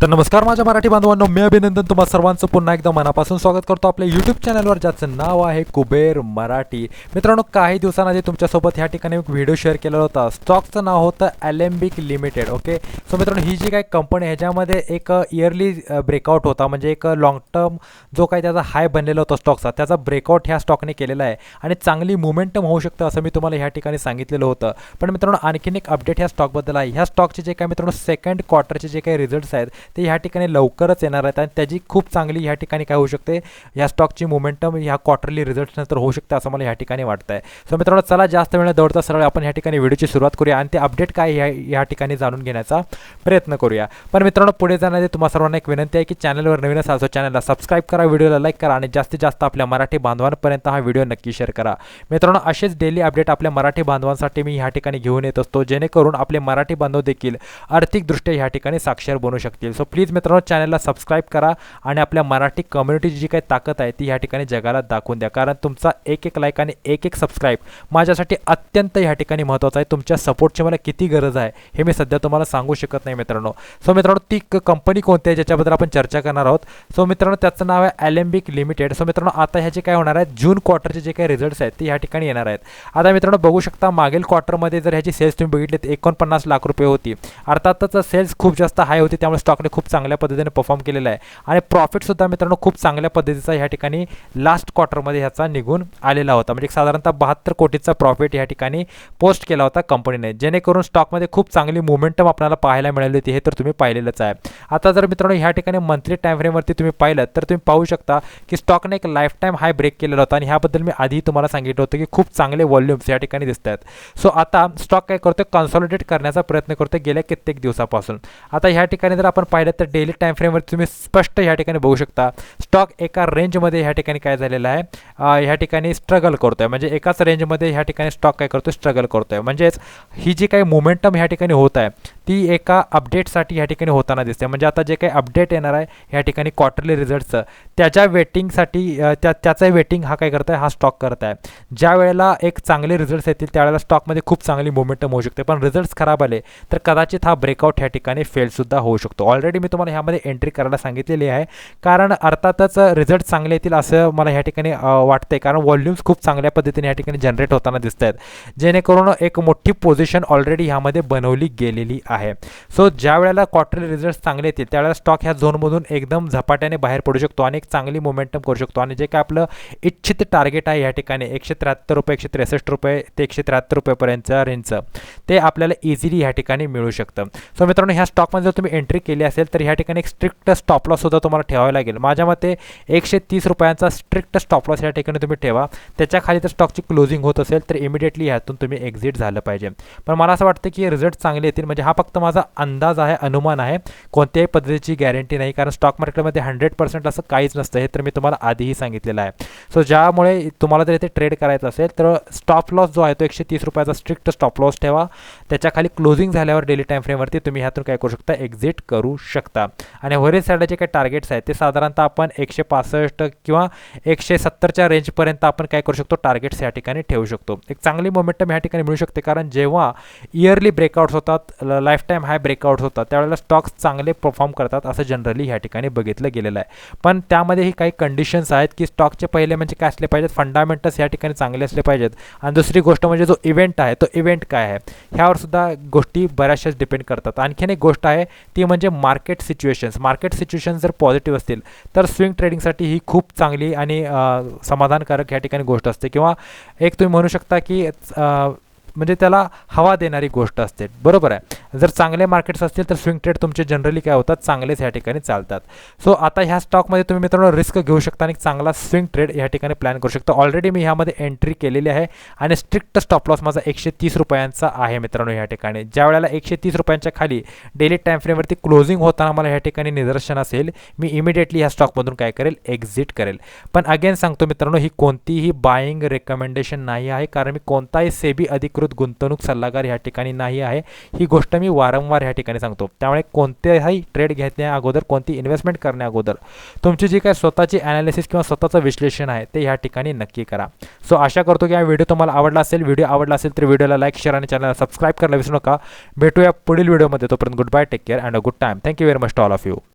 तर नमस्कार माझ्या मराठी बांधवांनो मी अभिनंदन तुम्हा सर्वांचं. पुन्हा एकदा मनापासून स्वागत करतो आपल्या यूट्यूब चॅनलवर ज्याचं नाव आहे कुबेर मराठी. मित्रांनो काही दिवसांआधी तुमच्यासोबत ह्या ठिकाणी एक व्हिडिओ शेअर केलेला होता. स्टॉकचं नाव होतं ॲलेम्बिक लिमिटेड ओके सो मित्रांनो ही जी काही कंपनी ह्याच्यामध्ये एक इयरली ब्रेकआउट होता. म्हणजे एक लॉंग टर्म जो काही त्याचा हाय बनलेला होता स्टॉकचा त्याचा ब्रेकआउट ह्या स्टॉकने केलेला आहे. आणि चांगली मुवमेंटम होऊ शकतं असं मी तुम्हाला ह्या ठिकाणी सांगितलेलं होतं. पण मित्रांनो आणखीन एक अपडेट ह्या स्टॉकबद्दल आहे. ह्या स्टॉकचे जे काही मित्रांनो सेकंड क्वार्टरचे जे काही रिझल्ट्स आहेत ते ह्या ठिकाणी लवकरच येणार आहेत आणि त्याची खूप चांगली ह्या ठिकाणी काय होऊ शकते ह्या स्टॉकची मुमेंटम ह्या क्वार्टरली रिझल्टनंतर होऊ शकते असं मला ह्या ठिकाणी वाटतं आहे सो मित्रांनो चला जास्त वेळ दौडता सरळ आपण ह्या ठिकाणी व्हिडिओची सुरुवात करूया आणि ते अपडेट काय ह्या ह्या ठिकाणी जाणून घेण्याचा प्रयत्न करूया. पण मित्रांनो पुढे जाण्याची तुम्हाला सर्वांना एक विनंती आहे की चॅनलवर नवीन असाल सो चॅनलला सबस्क्राईब करा व्हिडिओला लाईक करा आणि जास्तीत जास्त आपल्या मराठी बांधवांपर्यंत हा व्हिडिओ नक्की शेअर करा. मित्रांनो असेच डेली अपडेट आपल्या मराठी बांधवांसाठी मी ह्या ठिकाणी घेऊन येत असतो जेणेकरून आपले मराठी बांधव देखील आर्थिकदृष्ट्या ह्या ठिकाणी साक्षर बनू शकतील. सो प्लीज मित्रांनो चॅनलला सबस्क्राईब करा आणि आपल्या मराठी कम्युनिटीची जी काही ताकद आहे ती ह्या ठिकाणी जगाला दाखवून द्या. कारण तुमचा एक एक लाईक आणि एक एक सबस्क्राईब माझ्यासाठी अत्यंत ह्या ठिकाणी महत्त्वाचं आहे. तुमच्या सपोर्टची मला किती गरज आहे हे मी सध्या तुम्हाला सांगू शकत नाही मित्रांनो. सो मित्रांनो ती कंपनी कोणती आहे ज्याच्याबद्दल आपण चर्चा करणार आहोत? सो मित्रांनो त्याचं नाव आहे ॲलेम्बिक लिमिटेड सो मित्रांनो आता ह्याचे काय होणार आहेत? जून क्वार्टरचे जे काही रिझल्ट्स आहेत ते ह्या ठिकाणी येणार आहेत. आता मित्रांनो बघू शकता मागील क्वार्टरमध्ये जर ह्याची सेल्स तुम्ही बघितली तर एकोणपन्नास लाख रुपये होती. अर्थातच सेल्स खूप जास्त हाय होती त्यामुळे स्टॉक आपल्याकडे खूप चांगल्या पद्धतीने परफॉर्म केलेला आहे. आणि प्रॉफिटसुद्धा मित्रांनो खूप चांगल्या पद्धतीचा ह्या ठिकाणी लास्ट क्वार्टरमध्ये ह्याचा निघून आलेला होता. म्हणजे एक साधारणतः बहात्तर कोटीचा प्रॉफिट ह्या ठिकाणी पोस्ट केला होता कंपनीने जेणेकरून स्टॉकमध्ये खूप चांगली मुवमेंटम आपल्याला पाहायला मिळाली होती. हे तर तुम्ही पाहिलेलंच आहे. आता जर मित्रांनो ह्या ठिकाणी मंथली टाईमफ्रेमवरती तुम्ही पाहिलं तर तुम्ही पाहू शकता की स्टॉकने एक लाईफ टाईम हाय ब्रेक केलेला होता. आणि ह्याबद्दल मी आधी तुम्हाला सांगितलं होतं की खूप चांगले व्हॉल्यूम्स या ठिकाणी दिसत आहेत. सो आता स्टॉक काय करतो कन्सॉलिडेट करण्याचा प्रयत्न करतो गेल्या कित्येक दिवसापासून. आता ह्या ठिकाणी जर आपण पाहिलं तर डेली टाईम फ्रेमवर तुम्ही स्पष्ट ह्या ठिकाणी बघू शकता. स्टॉक एका रेंजमध्ये ह्या ठिकाणी काय झालेलं आहे? ह्या ठिकाणी स्ट्रगल करतो आहे म्हणजे एकाच रेंजमध्ये ह्या ठिकाणी स्टॉक काय करतो स्ट्रगल करतो आहे म्हणजेच ही जी काही मोमेंटम ह्या ठिकाणी होत आहे ती एका अपडेटसाठी ह्या ठिकाणी होताना दिसते. म्हणजे आता जे काही अपडेट येणार आहे ह्या ठिकाणी क्वार्टरली रिझल्टचं त्याच्या वेटिंगसाठी त्या त्याचं वेटिंग हा काय करत आहे हा स्टॉक करत आहे ज्या वेळेला एक चांगले रिझल्ट्स येतील त्यावेळेला स्टॉकमध्ये खूप चांगली मुवमेंटम होऊ शकते. पण रिझल्ट्स खराब आले तर कदाचित हा ब्रेकआउट ह्या ठिकाणी फेलसुद्धा होऊ शकतो. ऑलरेडी मी तुम्हाला ह्यामध्ये एंट्री करायला सांगितलेली आहे. कारण अर्थातच रिझल्ट चांगले येतील असं मला ह्या ठिकाणी वाटते कारण व्हॉल्यूम्स खूप चांगल्या पद्धतीने ह्या ठिकाणी जनरेट होताना दिसत आहेत जेणेकरून एक मोठी पोझिशन ऑलरेडी ह्यामध्ये बनवली गेलेली आहे. आहे. सो ज्या वेळेला क्वार्टरली रिझल्ट चांगले येतील त्यावेळेला स्टॉक ह्या झोनमधून एकदम झपाट्याने बाहेर पडू शकतो आणि एक चांगली मोमेंटम करू शकतो. आणि जे काय आपलं इच्छित टार्गेट आहे या ठिकाणी एकशे त्र्याहत्तर रुपये एकशे त्रेसष्ट रुपये ते एकशे त्र्याहत्तर रुपयेपर्यंतच्या रेंजचं ते आपल्याला इझिली ह्या ठिकाणी मिळू शकतं. सो मित्रांनो ह्या स्टॉकमध्ये जर तुम्ही एंट्री केली असेल तर ह्या ठिकाणी एक स्ट्रिक्ट स्टॉप लॉस सुद्धा तुम्हाला ठेवावा लागेल. माझ्या मते एकशे तीस रुपयांचा स्ट्रिक्ट स्टॉप लॉस या ठिकाणी तुम्ही ठेवा. त्याच्याखाली जर स्टॉकची क्लोजिंग होत असेल तर इमिडिएटली ह्यातून तुम्ही एक्झिट झालं पाहिजे. पण मला असं वाटतं की रिझल्ट चांगले येतील म्हणजे हा फक्त माझा अंदाज आहे अनुमान आहे. कोणत्याही पद्धतीची गॅरंटी नाही कारण स्टॉक मार्केटमध्ये हंड्रेड पर्सेंट असं काहीच नसतं हे तर मी तुम्हाला आधीही सांगितलेलं आहे. सो ज्यामुळे तुम्हाला जर इथे ट्रेड करायचं असेल तर स्टॉप लॉस जो आहे तो एकशे तीस रुपयाचा स्ट्रिक्ट स्टॉप लॉस ठेवा. त्याच्याखाली क्लोजिंग झाल्यावर डेली टाईम फ्रेमवरती तुम्ही ह्यातून काय करू शकता एक्झिट करू शकता. आणि वरील साईडला जे काही टार्गेट्स आहेत ते साधारणतः आपण एकशे पासष्ट किंवा एकशे सत्तरच्या रेंजपर्यंत आपण काय करू शकतो टार्गेट्स या ठिकाणी ठेवू शकतो. एक चांगली मोमेंटम ह्या ठिकाणी मिळू शकते कारण जेव्हा इयरली ब्रेकआउट्स होतात लाईफ टाईम हाय ब्रेकआउट होतात त्यावेळेला स्टॉक्स चांगले परफॉर्म करतात असं जनरली ह्या ठिकाणी बघितलं गेलेलं आहे. पण त्यामध्येही काही कंडिशन्स आहेत की स्टॉकचे पहिले म्हणजे काय असले पाहिजेत? फंडामेंटल्स या ठिकाणी चांगले असले पाहिजेत. आणि दुसरी गोष्ट म्हणजे जो इव्हेंट आहे तो इव्हेंट काय आहे? ह्यावर सुद्धा गोष्टी बऱ्याचशाच डिपेंड करतात. आणखीन एक गोष्ट आहे ती म्हणजे मार्केट सिच्युएशन्स मार्केट सिच्युएशन जर पॉझिटिव्ह असतील तर स्विंग ट्रेडिंगसाठी ही खूप चांगली आणि समाधानकारक या ठिकाणी गोष्ट असते. किंवा एक तुम्ही म्हणू शकता की म्हणजे त्याला हवा देणारी गोष्ट असते. बरोबर आहे? जर चांगले मार्केट्स असतील तर स्विंग ट्रेड तुमचे जनरली काय होतात? चांगलेच ह्या ठिकाणी चालतात. सो आता ह्या स्टॉकमध्ये तुम्ही मित्रांनो रिस्क घेऊ शकता आणि चांगला स्विंग ट्रेड ह्या ठिकाणी प्लॅन करू शकता. ऑलरेडी मी ह्यामध्ये एंट्री केलेली आहे आणि स्ट्रिक्ट स्टॉप लॉस माझा एकशे तीस रुपयांचा आहे मित्रांनो ह्या ठिकाणी. ज्या वेळेला एकशे तीस रुपयांच्या खाली डेली टाईम फ्रेमवरती क्लोजिंग होताना मला ह्या ठिकाणी निदर्शन असेल मी इमिडिएटली ह्या स्टॉकमधून काय करेल? एक्झिट करेल. पण अगेन सांगतो मित्रांनो ही कोणतीही बाईंग रेकमेंडेशन नाही आहे कारण मी कोणताही सेबी अधिकृत अधिकृत गुंतवणूक सल्लागार ह्या ठिकाणी नाही आहे. ही गोष्ट मी वारंवार ह्या ठिकाणी सांगतो. त्यामुळे कोणत्याही ट्रेड घेण्या अगोदर कोणती इन्व्हेस्टमेंट करण्या अगोदर तुमची जी काय स्वतःची ॲनालिसिस किंवा स्वतःचं विश्लेषण आहे ते ह्या ठिकाणी नक्की करा. सो आशा करतो की हा व्हिडिओ तुम्हाला आवडला असेल. व्हिडिओ आवडला असेल तर व्हिडिओला लाईक शेअर आणि चॅनलला सबस्क्राईब करायला विसरू नका. भेटूया पुढील व्हिडिओमध्ये तोपर्यंत good bye take care and a good time thank you very much to all of you